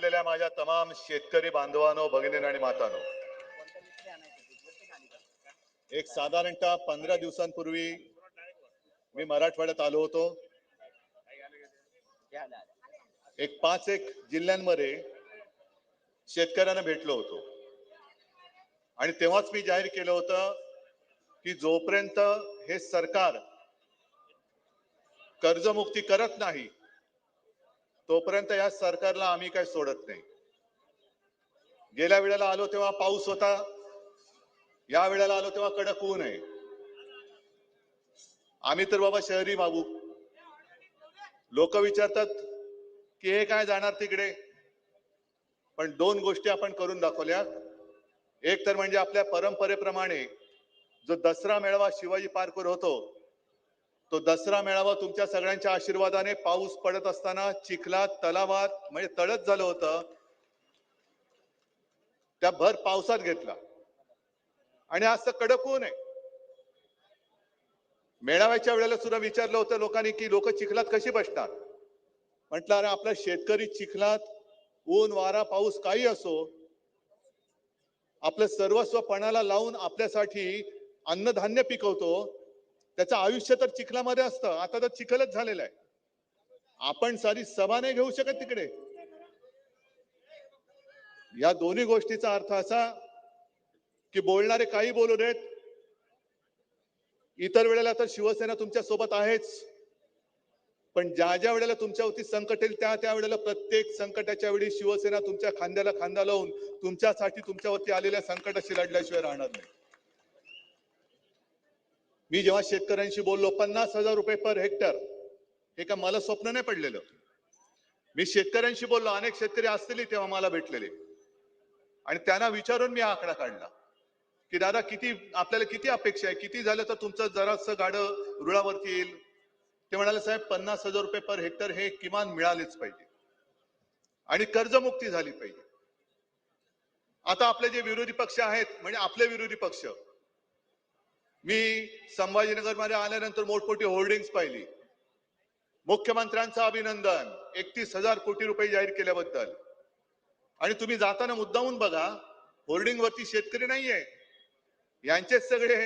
जमलेल्या माझ्या तमाम शेतकरी बांधवांनो भगिनी आणि मातानो. एक साधारणतः पंधरा दिवसांपूर्वी मी मराठवाड्यात आलो होतो. एक पाच एक जिल्ह्यांमध्ये शेतकऱ्यांना भेटलो होतो. आणि तेव्हाच मी जाहीर केलं होतं की जोपर्यंत हे सरकार कर्जमुक्ती करत नाही तोपर्यंत या सरकारला आम्ही काय सोडत नाही. गेल्या वेळेला आलो तेव्हा पाऊस होता. या वेळेला आलो तेव्हा कडक ऊन आहे. आम्ही तर बाबा शहरी बाबू. लोक विचारतात की हे काय जाणार तिकडे? पण दोन गोष्टी आपण करून दाखवल्या. एक तर म्हणजे आपल्या परंपरेप्रमाणे जो दसरा मेळावा शिवाजी पार्कवर होतो तो दसरा मेळावा तुमच्या सगळ्यांच्या आशीर्वादाने पाऊस पडत असताना चिखलात तलावात म्हणजे तळत झालं होतं. त्या भर पावसात घेतला. आणि आज तर कडक ऊन आहे. मेळाव्याच्या वेळेला सुद्धा विचारलं होतं लोकांनी की लोक चिखलात कशी बसणार म्हटलं अरे आपला शेतकरी चिखलात ऊन वारा पाऊस काही असो. आपलं सर्वस्व पणाला लावून आपल्यासाठी अन्नधान्य पिकवतो. त्याचं आयुष्य तर चिखलामध्ये असतं. आता तर चिखलच झालेलं आहे. आपण सारी सभा नाही घेऊ शकत तिकडे. या दोन्ही गोष्टीचा अर्थ असा की बोलणारे काही बोलू देत. इतर वेळेला तर शिवसेना तुमच्यासोबत आहेच. पण ज्या ज्या वेळेला तुमच्यावरती संकट येईल त्या त्या वेळेला प्रत्येक संकटाच्या वेळी शिवसेना तुमच्या खांद्याला खांदा लावून तुमच्यासाठी तुमच्यावरती आलेल्या संकटाशी लढल्याशिवाय राहणार नाही. मी जेव्हा शेतकऱ्यांशी बोललो पन्नास हजार रुपये पर हेक्टर. हे का मला स्वप्न नाही पडलेलं. मी शेतकऱ्यांशी बोललो अनेक शेतकरी असतील तेव्हा मला भेटलेले. आणि त्यांना विचारून मी हा आकडा काढला. की दादा किती आपल्याला किती अपेक्षा आहे? किती झालं तर तुमचं जरासं गाडं रुळावरती येईल? ते म्हणाले साहेब पन्नास हजार रुपये पर हेक्टर हे किमान मिळालेच पाहिजे. आणि कर्जमुक्ती झाली पाहिजे. आता आपले जे विरोधी पक्ष आहेत म्हणजे आपले विरोधी पक्ष मी संभाजीनगरमध्ये आल्यानंतर मोठमोठी होर्डिंग्स पाहिली. मुख्यमंत्र्यांचं अभिनंदन एकतीस हजार कोटी रुपये जाहीर केल्याबद्दल. आणि तुम्ही जाताना मुद्दामून बघा होर्डिंग वरती शेतकरी नाहीये. यांचेच सगळे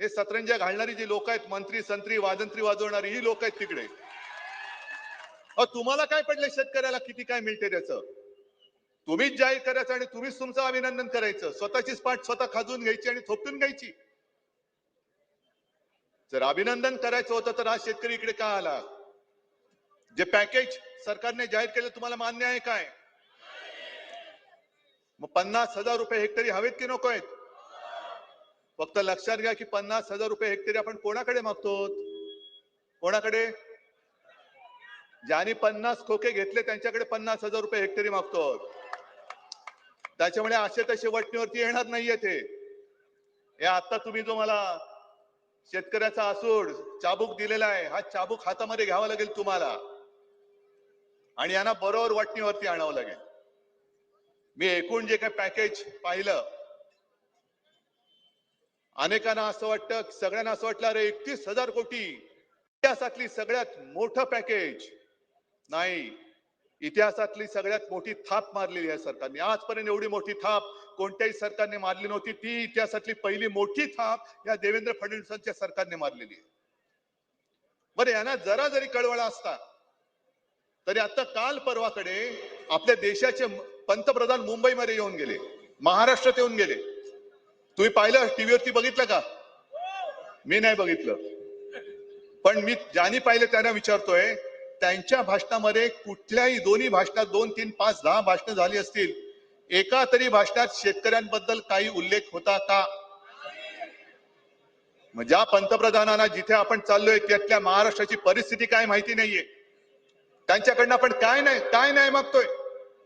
हे सतरंजा घालणारी जी लोक आहेत मंत्री संत्री वादंत्री वाजवणारी ही लोक आहेत तिकडे. तुम्हाला काय पडले शेतकऱ्याला? किती काय मिळते त्याचं? तुम्हीच जाहीर करायचं आणि तुम्हीच तुमचं अभिनंदन करायचं. स्वतःचीच पाठ स्वतः खाजून घ्यायची आणि थोपटून घ्यायची. जर अभिनंदन करायचं होतं तर आज शेतकरी इकडे का आला? जे पॅकेज सरकारने जाहीर केलं तुम्हाला मान्य आहे काय? मग पन्नास हजार रुपये हेक्टरी हवेत की नको आहेत? फक्त लक्षात घ्या की पन्नास हजार रुपये हेक्टरी आपण कोणाकडे मागतो कोणाकडे? ज्यांनी पन्नास खोके घेतले त्यांच्याकडे पन्नास हजार रुपये हेक्टरी मागतो त्याच्यामुळे असे तसे वटणीवरती येणार नाहीये ते. हे आता तुम्ही जो मला शेतकऱ्याचा असूड चाबूक दिलेला आहे. हा चाबूक हातामध्ये घ्यावा लागेल तुम्हाला. आणि यांना बरोबर वाटणीवरती आणावं लागेल. मी एकूण जे काही पॅकेज पाहिलं अनेकांना असं वाटतं सगळ्यांना असं वाटलं अरे एकतीस हजार कोटी. इतिहासातली सगळ्यात मोठं पॅकेज नाही इतिहासातली सगळ्यात मोठी थाप मारलेली आहे सरकारने. आजपर्यंत एवढी मोठी थाप कोणत्याही सरकारने मारली नव्हती. ती इतिहासातली पहिली मोठी थाप या देवेंद्र फडणवीसांच्या सरकारने मारलेली आहे. बरं यांना जरा जरी कळवळा असता तरी आता काल परवाकडे आपल्या देशाचे पंतप्रधान मुंबईमध्ये येऊन गेले महाराष्ट्रात येऊन गेले. तुम्ही पाहिलं टीव्हीवरती बघितलं का? मी नाही बघितलं. पण मी ज्यांनी पाहिलं त्यांना विचारतोय त्यांच्या भाषणामध्ये कुठल्याही दोन्ही भाषणात दोन तीन पाच दहा भाषणं झाली असतील एका तरी भाषणात शेतकऱ्यांबद्दल काही उल्लेख होता का? ज्या पंतप्रधानांना जिथे आपण चाललोय त्यातल्या महाराष्ट्राची परिस्थिती काय माहिती नाहीये. त्यांच्याकडनं आपण काय नाही काय नाही मागतोय?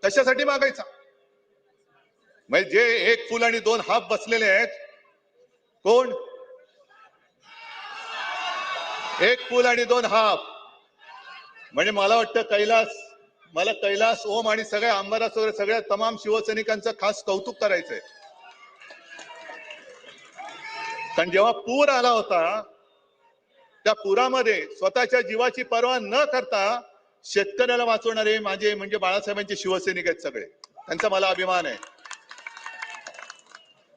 कशासाठी मागायचा? म्हणजे जे एक फुल आणि दोन हाफ बसलेले आहेत कोण? एक फुल आणि दोन हाफ. म्हणजे मला वाटतं कैलास मला कैलास ओम आणि सगळ्या आमदारास वगैरे सगळ्या तमाम शिवसैनिकांचं खास कौतुक करायचंय. कारण जेव्हा पूर आला होता त्या पुरामध्ये स्वतःच्या जीवाची पर्वा न करता शेतकऱ्याला वाचवणारे माझे म्हणजे बाळासाहेबांचे शिवसैनिक आहेत सगळे. त्यांचा मला अभिमान आहे.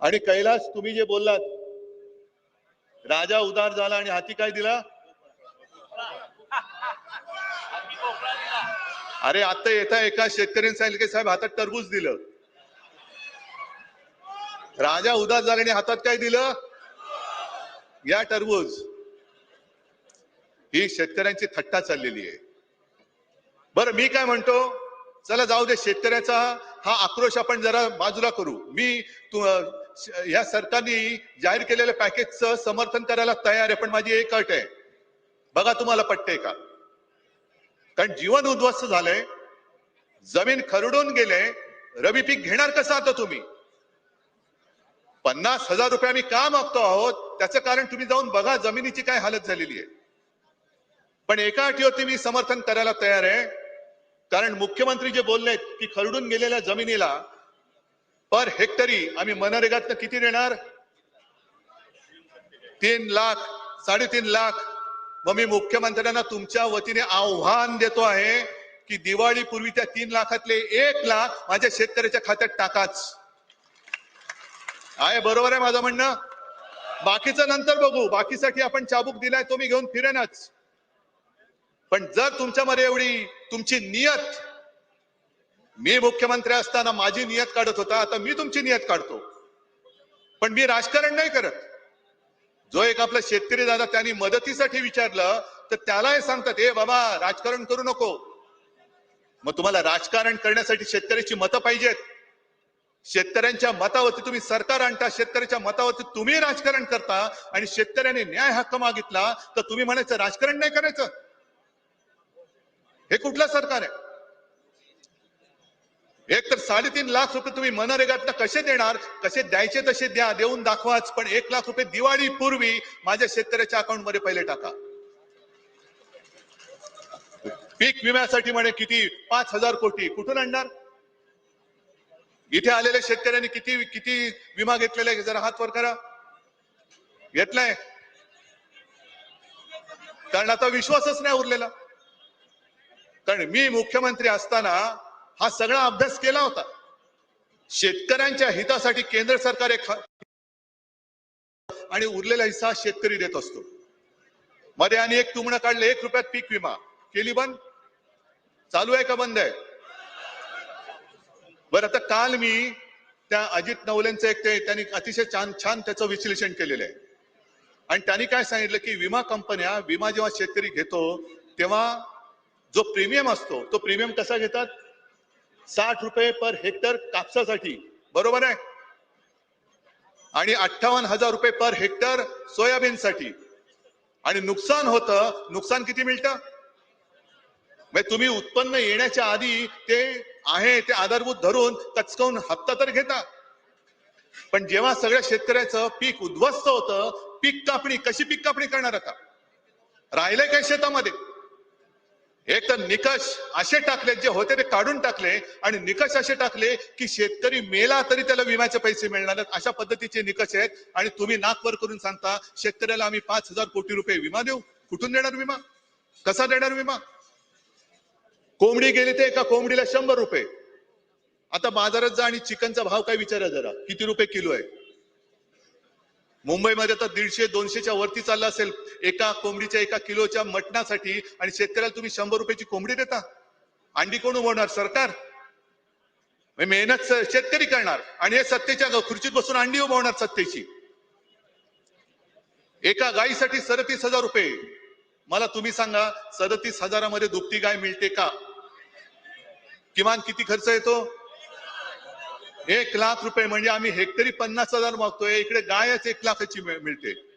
आणि कैलास तुम्ही जे बोललात राजा उदार झाला आणि हाती काय दिला? अरे आता येता एका शेतकऱ्यांनी सांगितलं की साहेब हातात टरबूज दिलं. राजा उदास झाला आणि हातात काय दिलं? या टरबूज. ही शेतकऱ्यांची थट्टा चाललेली आहे. बरं मी काय म्हणतो? चला जाऊ दे शेतकऱ्याचा हा आक्रोश आपण जरा बाजूला करू. मी तु- या सरकारने जाहीर केलेल्या पॅकेजचं समर्थन करायला तयार आहे पण माझी एक अट आहे. बघा तुम्हाला पटते का? कारण जीवन उद्ध्वस्त झालंय जमीन खरडून गेले रबी पीक घेणार कसं आता तुम्ही? पन्नास हजार रुपये आम्ही का मागतो आहोत? त्याचं कारण तुम्ही जाऊन बघा जमिनीची काय हालत झालेली आहे. पण एका अटीवरती मी समर्थन करायला तयार आहे. कारण मुख्यमंत्री जे बोलले की खरडून गेलेल्या जमिनीला पर हेक्टरी आम्ही मनरेगातनं किती देणार? तीन लाख साडेतीन लाख मग मी मुख्यमंत्र्यांना तुमच्या वतीने आव्हान देतो आहे की दिवाळीपूर्वी त्या तीन लाखातले एक लाख माझ्या शेतकऱ्याच्या खात्यात टाकाच. आहे बरोबर आहे माझं म्हणणं? बाकीचं नंतर बघू. बाकीसाठी आपण चाबूक दिलाय तो मी घेऊन फिरेनच. पण जर तुमच्यामध्ये एवढी तुमची नियत मी मुख्यमंत्री असताना माझी नियत काढत होता आता मी तुमची नियत काढतो. पण मी राजकारण नाही करत. जो एक आपला शेतकरी दादा त्यांनी मदतीसाठी विचारलं तर त्याला हे सांगतात हे बाबा राजकारण करू नको. मग तुम्हाला राजकारण करण्यासाठी शेतकऱ्याची मतं पाहिजेत. शेतकऱ्यांच्या मतावरती तुम्ही सरकार आणता शेतकऱ्याच्या मतावरती तुम्ही राजकारण करता आणि शेतकऱ्याने न्याय हक्क मागितला तर तुम्ही म्हणायचं राजकारण नाही करायचं. हे कुठलं सरकार आहे? एक तर साडेतीन लाख रुपये तुम्ही मनरेगातनं कसे देणार? कसे द्यायचे तसे द्या देऊन दाखवाच. पण एक लाख रुपये दिवाळी पूर्वी माझ्या शेतकऱ्याच्या अकाउंटमध्ये पहिले टाका. पीक विम्यासाठी म्हणे किती? पाच हजार कोटी. कुठून आणणार? इथे आलेल्या शेतकऱ्यांनी किती किती विमा घेतलेला आहे? जरा हात वर करा. घेतलाय. कारण आता विश्वासच नाही उरलेला. कारण मी मुख्यमंत्री असताना हा सगळा अभ्यास केला होता. शेतकऱ्यांच्या हितासाठी केंद्र सरकार एक आणि उरलेला हिस्सा शेतकरी देत असतो. मध्ये आणि एक तुमणं काढलं एक रुपयात पीक विमा. केली बंद? चालू आहे का बंद आहे? बरं आता काल मी त्या अजित नवलेंचं एक ते त्यांनी अतिशय छान छान त्याचं विश्लेषण केलेलं आहे. आणि त्यांनी काय सांगितलं की विमा कंपन्या विमा जेव्हा शेतकरी घेतो तेव्हा जो प्रीमियम असतो तो प्रीमियम कसा घेतात? साठ रुपये पर हेक्टर कापसासाठी. बरोबर आहे? आणि अठ्ठावन्न हजार रुपये पर हेक्टर सोयाबीनसाठी. आणि नुकसान होतं नुकसान किती मिळतं? म्हणजे तुम्ही उत्पन्न येण्याच्या आधी ते आहे ते आधारभूत धरून कचकवून हप्ता तर घेता. पण जेव्हा सगळ्या शेतकऱ्याचं पीक उद्ध्वस्त होतं पीक कापणी कशी पीक कापणी करणार आता? राहिले काय शेतामध्ये? एक तर निकष असे टाकले जे होते ते काढून टाकले आणि निकष असे टाकले की शेतकरी मेला तरी त्याला विम्याचे पैसे मिळणार अशा पद्धतीचे निकष आहेत आणि तुम्ही नाकवर करून सांगता शेतकऱ्याला आम्ही पाच हजार कोटी रुपये विमा देऊ. कुठून देणार विमा? कसा देणार विमा? कोंबडी गेली ते एका कोंबडीला शंभर रुपये. आता बाजारात जा आणि चिकनचा भाव काय विचारा जरा. किती रुपये किलो आहे? मुंबईमध्ये तर दीडशे दोनशेच्या वरती चालला असेल. एका कोंबडीच्या एका किलोच्या मटणासाठी आणि शेतकऱ्याला तुम्ही शंभर रुपयाची कोंबडी देता. अंडी कोण उभवणार सरकार. म्हणजे मेहनत शेतकरी करणार. आणि हे सत्तेच्या ग- खुर्चीत बसून अंडी उभवणार सत्तेची. एका गायीसाठी सदतीस हजार रुपये. मला तुम्ही सांगा सदतीस हजारामध्ये दुभती गाय मिळते का? किमान किती खर्च येतो? एक लाख रुपये म्हणजे आम्ही हेक्टरी पन्नास हजार मागतोय इकडे गायच एक लाखाची मिळते.